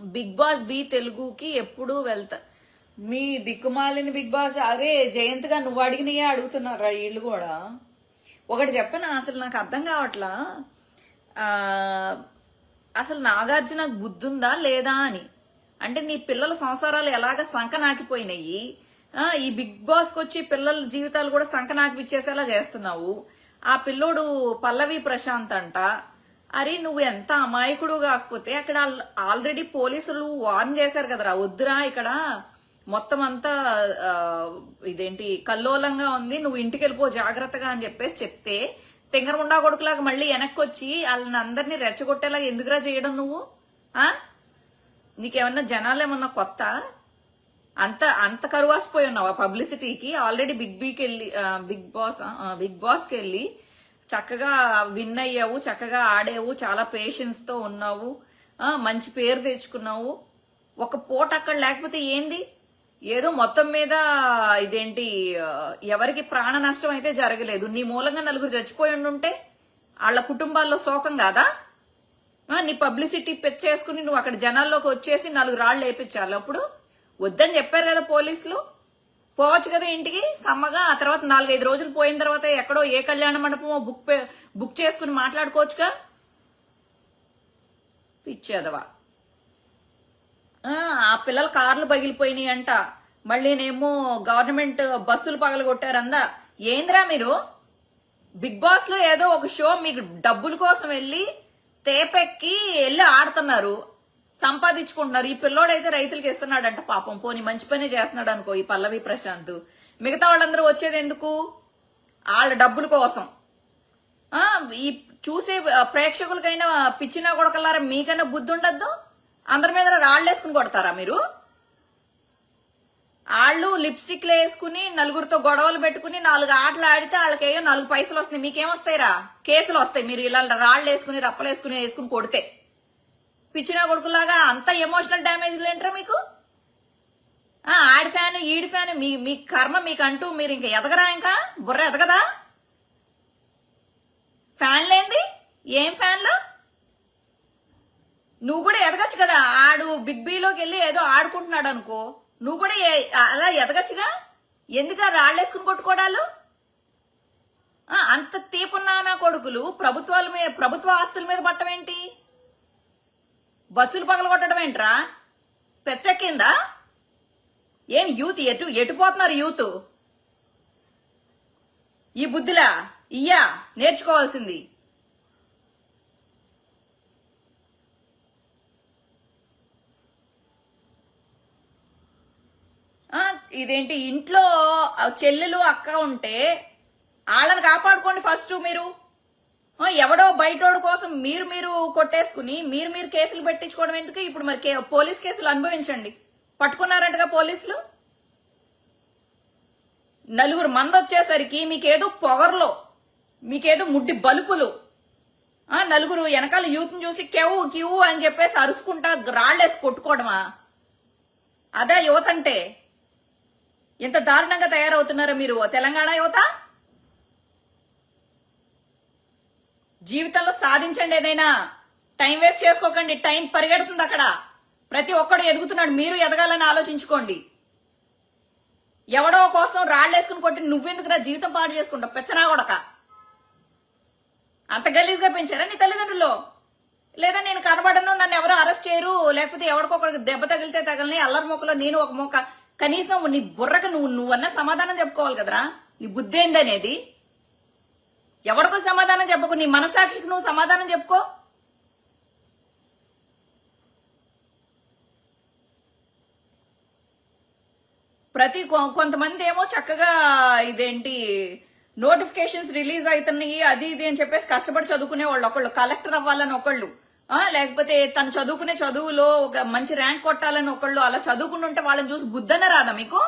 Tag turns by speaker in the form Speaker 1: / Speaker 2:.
Speaker 1: Big boss B తెలుగుకి ఎప్పుడూ వెళ్తా. మీ దిక్కుమాలిన బిగ్ బాస్ అరే జయంత్గా నువ్వు అడిగినయే అడుగుతున్నారా వీళ్ళు కూడా? ఒకటి చెప్పనా అసలు నాకు అర్థం కావట్లా? అసలు నాగార్జున బుద్ధుందా లేదా అని? అంటే నీ పిల్లల సంసారాలు ఎలాగ సంకనాకిపోయినాయి? ఈ బిగ్ బాస్కి వచ్చి పిల్లల జీవితాలు కూడా సంకనాకిపించేసేలా చేస్తున్నావు. ఆ పిల్లోడు పల్లవి ప్రశాంత్ అంట. అరే నువ్వు ఎంత అమాయకుడు కాకపోతే అక్కడ ఆల్రెడీ పోలీసులు వార్న్ చేశారు కదరా వద్దురా ఇక్కడ. మొత్తం అంతా ఇదేంటి కల్లోలంగా ఉంది నువ్వు ఇంటికి వెళ్ళిపో జాగ్రత్తగా అని చెప్పేసి చెప్తే తెంగరముండా కొడుకులాగా మళ్ళీ వెనక్కి వచ్చి వాళ్ళని అందరినీ రెచ్చగొట్టేలాగా ఎందుకురా చేయడం నువ్వు? ఆ? నీకేమన్నా జనాలు ఏమన్నా కొత్త? అంత అంత కరువాసిపోయి ఉన్నావు ఆ పబ్లిసిటీకి ఆల్రెడీ బిగ్ బీకి వెళ్ళి బిగ్ బాస్ బిగ్ బాస్కి వెళ్ళి చక్కగా విన్ అయ్యావు చక్కగా ఆడావు చాలా పేషెన్స్తో ఉన్నావు. మంచి పేరు తెచ్చుకున్నావు. ఒక పూట అక్కడ లేకపోతే ఏంది? ఏదో మొత్తం మీద ఇదేంటి ఎవరికి ప్రాణ నష్టం అయితే జరగలేదు. నీ మూలంగా నలుగురు చచ్చిపోయి ఉండుంటే వాళ్ళ కుటుంబాల్లో శోకం కాదా? నీ పబ్లిసిటీ పెచ్చేసుకుని నువ్వు అక్కడ జనాల్లోకి వచ్చేసి నాలుగు రాళ్ళు వేపించాలి అప్పుడు వద్దని చెప్పారు కదా పోలీసులు. పోవచ్చు కదా ఇంటికి సమ్మగా. ఆ తర్వాత నాలుగైదు రోజులు పోయిన తర్వాత ఎక్కడో ఏ కళ్యాణ మండపమో బుక్ బుక్ చేసుకుని మాట్లాడుకోవచ్చుగా? పిచ్చేదవా ఆ, ఆ పిల్లల కార్లు పగిలిపోయినాయి అంట మళ్ళీనేమో గవర్నమెంట్ బస్సులు పగలగొట్టారందా. ఏంద్రా మీరు? బిగ్ బాస్లో ఏదో ఒక షో మీకు డబ్బుల కోసం వెళ్ళి తేపెక్కి వెళ్ళి ఆడుతున్నారు. సంపాదించుకుంటున్నారు. ఈ పిల్లోడైతే రైతులకి ఇస్తున్నాడంట పాపం. పోని మంచి పని చేస్తున్నాడు అనుకో ఈ పల్లవి ప్రశాంత్. మిగతా వాళ్ళందరూ వచ్చేది ఎందుకు? వాళ్ళ డబ్బుల కోసం. ఈ చూసే ప్రేక్షకులకైనా పిచ్చినా కొడకల్లారా మీకైనా బుద్ధి ఉండద్దు? అందరి మీద రాళ్ళు వేసుకుని కొడతారా మీరు? వాళ్ళు లిప్స్టిక్లు వేసుకుని నలుగురితో గొడవలు పెట్టుకుని నాలుగు ఆటలు ఆడితే వాళ్ళకేయో నాలుగు పైసలు వస్తాయి. మీకేం వస్తాయిరా? కేసులు వస్తాయి. మీరు ఇలా రాళ్ళు వేసుకుని రప్పలు వేసుకుని వేసుకుని కొడితే. పిచ్చిన కొడుకులాగా అంత ఎమోషనల్ డ్యామేజ్ ఏంట్రా మీకు? ఆడి ఫ్యాన్ ఈడి ఫ్యాన్ మీ మీ కర్మ మీకు అంటూ మీరు ఇంకా ఎదగరా ఇంకా? బుర్ర ఎదగదా? ఫ్యాన్లేంది ఏం ఫ్యాన్లు? నువ్వు కూడా ఎదగచ్చు కదా? ఆడు బిగ్ బీలోకి వెళ్ళి ఏదో ఆడుకుంటున్నాడు అనుకో. నువ్వు కూడా అలా ఎదగచ్చుగా? ఎందుకు రాళ్ళేసుకుని కొట్టుకోవడాలు అంత తీపున్నా నా కొడుకులు? ప్రభుత్వాల మీద ప్రభుత్వ ఆస్తుల మీద పట్టమేంటి? ఏంటి బస్సులు పగలగొట్టడం ఏంట్రా? పెచ్చెక్కిందా? ఏం యూత్ ఎటు ఎటుపోతున్నారు యూత్? ఈ బుద్ధిలా ఇయ్యా నేర్చుకోవాల్సింది. ఇదేంటి ఇంట్లో ఆ చెల్లెలు అక్క ఉంటే వాళ్ళని కాపాడుకోండి ఫస్ట్ మీరు. ఎవడో బయటోడు కోసం మీరు మీరు కొట్టేసుకుని మీరు మీరు కేసులు పెట్టించుకోవడం ఎందుకు? ఇప్పుడు మరి కే- పోలీస్ కేసులు అనుభవించండి. పట్టుకున్నారంటగా పోలీసులు? నలుగురు మంది వచ్చేసరికి మీకేదో పొగర్లో మీకేదో ముడ్డి బలుపులు. నలుగురు వెనకాల యూత్ని చూసి కెవు కివ్వు అని చెప్పేసి అరుచుకుంటా రాళ్ళేసి కొట్టుకోవడమా? అదే యువత అంటే ఎంత దారుణంగా తయారవుతున్నారో మీరు? తెలంగాణ యువత? జీవితంలో సాధించండి ఏదైనా. టైం వేస్ట్ చేసుకోకండి టైం పరిగెడుతుంది అక్కడ. ప్రతి ఒక్కడు ఎదుగుతున్నాడు మీరు ఎదగాలని ఆలోచించుకోండి. ఎవడో కోసం రాళ్ళేసుకుని కొట్టి నువ్వెందుకు నా జీవితం పాడు చేసుకుంటావు? పెచ్చనా కొడక. అంత గలీజ్గా పెంచారా నీ తల్లిదండ్రులు? లేదా నేను కనబడను నన్ను ఎవరు అరెస్ట్ చేయరు లేకపోతే ఎవరికొకరికి దెబ్బ తగిలితే తగలని అల్లరి మొక్కలో నేను ఒక మొక్క కనీసం నీ బుర్రకు నువ్వు నువ్వన్నా సమాధానం చెప్పుకోవాలి కదరా? నీ బుద్ధి ఏందనేది? ఎవరికో సమాధానం చెప్పకు? నీ మనసాక్షికి నువ్వు సమాధానం చెప్పుకో. ప్రతి కొ- కొంతమంది ఏమో చక్కగా ఇదేంటి నోటిఫికేషన్స్ రిలీజ్ అవుతున్నాయి అది ఇది అని చెప్పేసి కష్టపడి చదువుకునే వాళ్ళు. ఒకళ్ళు కలెక్టర్ అవ్వాలని ఒకళ్ళు ఆ, లేకపోతే తను చదువుకునే చదువులో ఒక మంచి ర్యాంక్ కొట్టాలని ఒకళ్ళు అలా చదువుకుంటుంటే వాళ్ళని చూసి బుద్ధన రాదా మీకు?